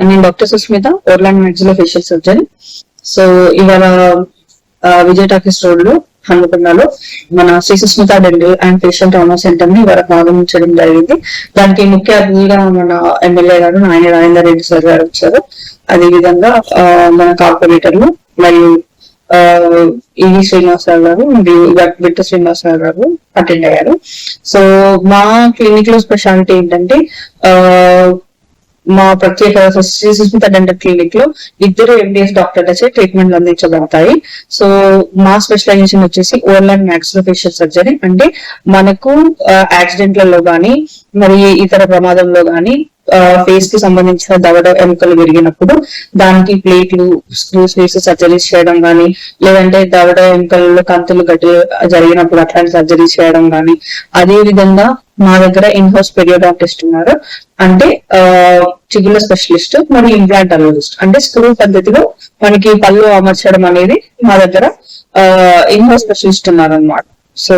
నేను doctor Susmita Orland మెడ్స్లో facial surgeon so ఇవాళ విజయ్ టాకీస్ రోడ్లో హన్మకొండలో మన Shri Susmita dental and facial trauma సెంటర్ని ఇవాళ ప్రారంభించడం జరిగింది. దానికి ముఖ్య అతిథిగా మన ఎమ్మెల్యే గారు నాయన రాజేందర్ రెడ్డి సార్ గారు వచ్చారు. అదేవిధంగా మన కార్పొరేటర్లు మరియు ఈవి శ్రీనివాసరావు గారు మరియు బిట్ట శ్రీనివాసరావు గారు అటెండ్ అయ్యారు. సో మా క్లినిక్లో స్పెషాలిటీ ఏంటంటే ఆ మా ప్రత్యేక సుస్మిత డెంటల్ క్లినిక్లో. ఇద్దరు ఎంబీఎస్ డాక్టర్లచే ట్రీట్మెంట్లు అందించబడతాయి. సో మా స్పెషలైజేషన్ వచ్చేసి ఓరల్ అండ్ మ్యాక్సిలోఫేషియల్ సర్జరీ అంటే మనకు యాక్సిడెంట్లలో గానీ మరి ఇతర ప్రమాదంలో గానీ ఫేస్కి సంబంధించిన దవడ ఎముకలు విరిగినప్పుడు దానికి ప్లేట్లు స్క్రూస్ వేసి సర్జరీస్ చేయడం గానీ లేదంటే దవడ ఎముకలలో కంతులు గట్టి జరిగినప్పుడు అట్లాంటి సర్జరీస్ చేయడం గానీ అదే విధంగా మా దగ్గర ఇన్ హౌస్ పెరియోడాక్టిస్ట్ ఉన్నారు. అంటే ఆ, చిగుళ్ళ స్పెషలిస్ట్ మరియు ఇంప్లాంటాలజిస్ట్ అంటే స్క్రూ పద్ధతిలో మనకి పళ్ళు అమర్చడం అనేది మా దగ్గర ఇన్ హౌస్ స్పెషలిస్ట్ ఉన్నారు అనమాట సో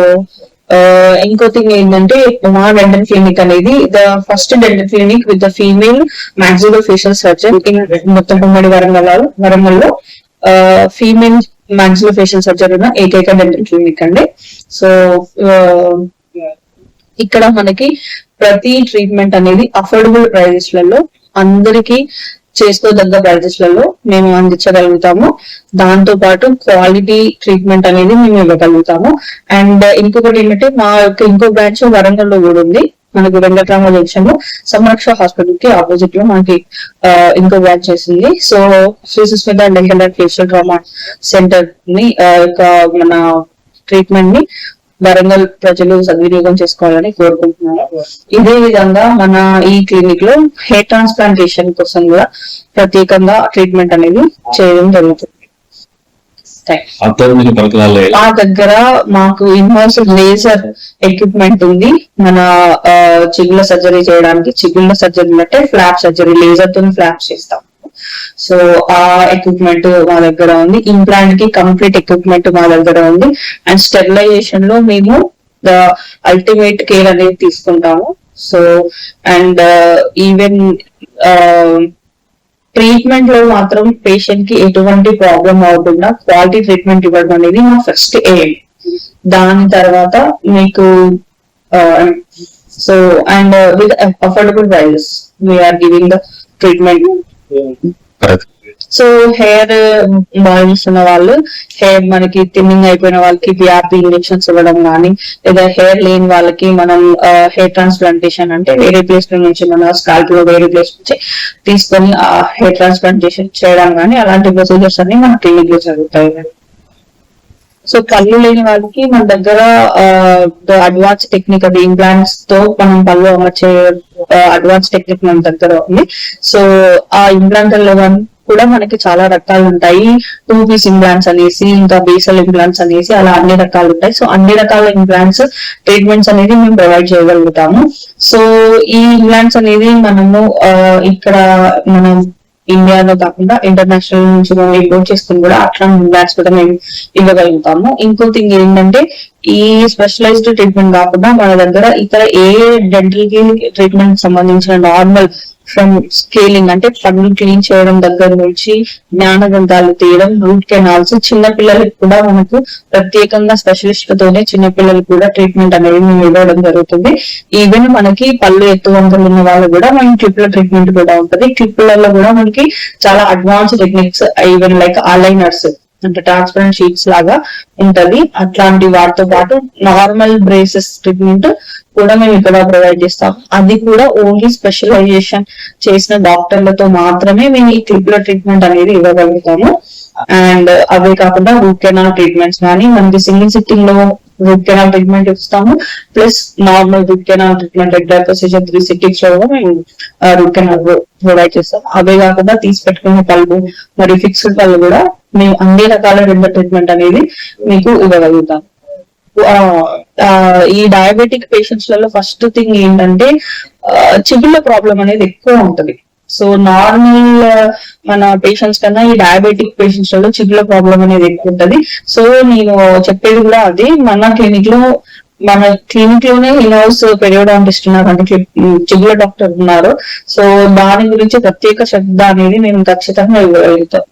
Uh, ఇంకో థింగ్ ఏంటంటే మా డెంటల్ క్లినిక్ అనేది the first dental clinic with the female maxillo facial surgeon in మొత్తం ఉమ్మడి వరంగల్ వరంగల్లో. ఫీమేల్ మాక్సిలో ఫేషియల్ సర్జన్ ఉన్న ఏకైక డెంటల్ క్లినిక్ అండి. సో uh, ఇక్కడ మనకి ప్రతి ట్రీట్మెంట్ అనేది అఫోర్డబుల్ ప్రైజెస్లలో అందరికీ చేసుకోదగ్గ ప్రైజెస్లలో మేము అందించగలుగుతాము. దాంతో పాటు క్వాలిటీ ట్రీట్మెంట్ అనేది మేము ఇవ్వగలుగుతాము. అండ్ ఇంకొకటి ఏంటంటే మా యొక్క ఇంకో బ్రాంచ్ వరంగల్లో కూడా ఉంది. మనకు వెంకట్రామ జంక్షన్లో సంరక్ష హాస్పిటల్కి ఆపోజిట్లో మనకి ఇంకో బ్రాంచ్ చేసింది. So Shri Susmita dental and facial trauma సెంటర్ని యొక్క మన ట్రీట్మెంట్ని వరంగల్ ప్రజలు సద్వినియోగం చేసుకోవాలని కోరుకుంటున్నాను ఇదే విధంగా మన ఈ క్లినిక్లో హెయిర్ ట్రాన్స్ప్లాంటేషన్ కోసం కూడా ప్రత్యేకంగా ట్రీట్మెంట్ అనేది చేయడం జరుగుతుంది. మా దగ్గర మాకు ఇన్హౌస్ లేజర్ ఎక్విప్మెంట్ ఉంది. మన చిగుళ్ళ సర్జరీ చేయడానికి చిగుళ్ళ సర్జరీ అంటే ఫ్లాప్ సర్జరీ లేజర్తో ఫ్లాప్ చేస్తాం. సో ఆ ఎక్విప్మెంట్ మా దగ్గర ఉంది. ఇంప్లాంట్కి కంప్లీట్ ఎక్విప్మెంట్ మా దగ్గర ఉంది. అండ్ స్టెరిలైజేషన్లో మేము ద అల్టిమేట్ కేర్ అనేది తీసుకుంటాము. సో అండ్ ఈవెన్ ట్రీట్మెంట్లో మాత్రం పేషెంట్కి ఎటువంటి ప్రాబ్లం అవ్వకుండా క్వాలిటీ ట్రీట్మెంట్ ఇవ్వడం అనేది మా ఫస్ట్ ఎయిమ్ దాని తర్వాత మీకు so and with affordable prices we are giving the treatment so hair boils ఉన్న వాళ్ళు హెయిర్ మనకి థిన్నింగ్ అయిపోయిన వాళ్ళకి వ్యాపి ఇంజెక్షన్స్ ఇవ్వడం కానీ లేదా హెయిర్ లేని వాళ్ళకి మనం uh, హెయిర్ ట్రాన్స్ప్లాంటేషన్ అంటే వేరే ప్లేస్ నుంచి మన స్కాల్ప్లో వేరే ప్లేస్ నుంచి తీసుకొని ఆ హెయిర్ ట్రాన్స్ప్లాంటేషన్ చేయడం కానీ అలాంటి ప్రొసీజర్స్ అన్ని మన క్లినిక్లో జరుగుతాయి. సో కళ్ళు లేని వాళ్ళకి మన దగ్గర అడ్వాన్స్ టెక్నిక్ అది ఇంప్లాంట్స్తో మనం పళ్ళు అమర్చే అడ్వాన్స్ టెక్నిక్ మన దగ్గర ఉంది. సో ఆ ఇంప్లాంట్లో కూడా మనకి చాలా రకాలు ఉంటాయి. టూ పీస్ ఇంప్లాంట్స్ అనేసి ఇంకా బేసల్ ఇంప్లాంట్స్ అనేసి అలా అన్ని రకాలు ఉంటాయి. సో అన్ని రకాల ఇంప్లాంట్స్ ట్రీట్మెంట్స్ అనేది మేము ప్రొవైడ్ చేయగలుగుతాము. సో ఈ ఇంప్లాంట్స్ అనేది మనము ఆ, ఇక్కడ మనం ఇండియాలో కాకుండా ఇంటర్నేషనల్ నుంచి మనం ఇంపోర్ట్ చేసుకుని కూడా అట్లా ఇంప్లాంట్స్ కూడా మేము ఇవ్వగలుగుతాము. ఇంకో థింగ్ ఏంటంటే ఈ స్పెషలైజ్డ్ ట్రీట్మెంట్ కాకుండా మన దగ్గర ఇతర ఏ డెంటల్కి ట్రీట్మెంట్ సంబంధించిన నార్మల్ ఫ్రమ్ స్కేలింగ్ అంటే పన్ను క్లీన్ చేయడం దగ్గర నుంచి జ్ఞానదంతాలు తీయడం రూట్ కెనాల్స్ చిన్న పిల్లలకి కూడా మనకు ప్రత్యేకంగా స్పెషలిస్ట్ తోనే చిన్న పిల్లలకు కూడా ట్రీట్మెంట్ అనేది మేము ఇవ్వడం జరుగుతుంది. ఈవెన్ మనకి పళ్ళు ఎత్తు వంకలు ఉన్న వాళ్ళు కూడా మనం క్లిప్ల ట్రీట్మెంట్ కూడా ఉంటుంది. క్లిప్లలో కూడా మనకి చాలా advance techniques even like aligners అంటే ట్రాన్స్పరెంట్ షీట్స్ లాగా ఉంటది. అట్లాంటి వాటితో పాటు నార్మల్ బ్రేసెస్ ట్రీట్మెంట్ కూడా మేము ఇక్కడ ప్రొవైడ్ చేస్తాం. అది కూడా ఓన్లీ స్పెషలైజేషన్ చేసిన డాక్టర్లతో మాత్రమే మేము ఈ ట్రిపుల ట్రీట్మెంట్ అనేది ఇవ్వగలుగుతాము. అండ్ అవే కాకుండా రూట్ కెనాల్ ట్రీట్మెంట్స్ కానీ మనకి సింగిల్ సిట్టింగ్లో రూట్ కెనాల్ ట్రీట్మెంట్ ఇస్తాము. Plus normal root canal treatment regular procedure three సిట్టింగ్స్లో కూడా మేము రూట్ కెనాల్ ప్రొవైడ్ చేస్తాం. అవే కాకుండా తీసి పెట్టుకునే పళ్ళు మరియు ఫిక్స్డ్ పళ్ళు కూడా మేము అన్ని రకాల రెండు ట్రీట్మెంట్ అనేది మీకు ఇవ్వగలుగుతాం. ఈ డయాబెటిక్ పేషెంట్స్లలో ఫస్ట్ థింగ్ ఏంటంటే చెవుల చిగుళ్ళ ప్రాబ్లం అనేది ఎక్కువ ఉంటది. సో నార్మల్ మన పేషెంట్స్ కన్నా ఈ డయాబెటిక్ పేషెంట్స్లలో చెవుల ప్రాబ్లం అనేది ఎక్కువ ఉంటది. సో నేను చెప్పేది కూడా అది. మన క్లినిక్లో మన క్లినిక్లోనే ఇన్ హౌస్ పెరియోడాంటిస్ట్ ఉన్నారు. అంటే చిగుల డాక్టర్ ఉన్నారు. సో దాని గురించి ప్రత్యేక శ్రద్ధ అనేది నేను ఖచ్చితంగా ఇవ్వగలుగుతాను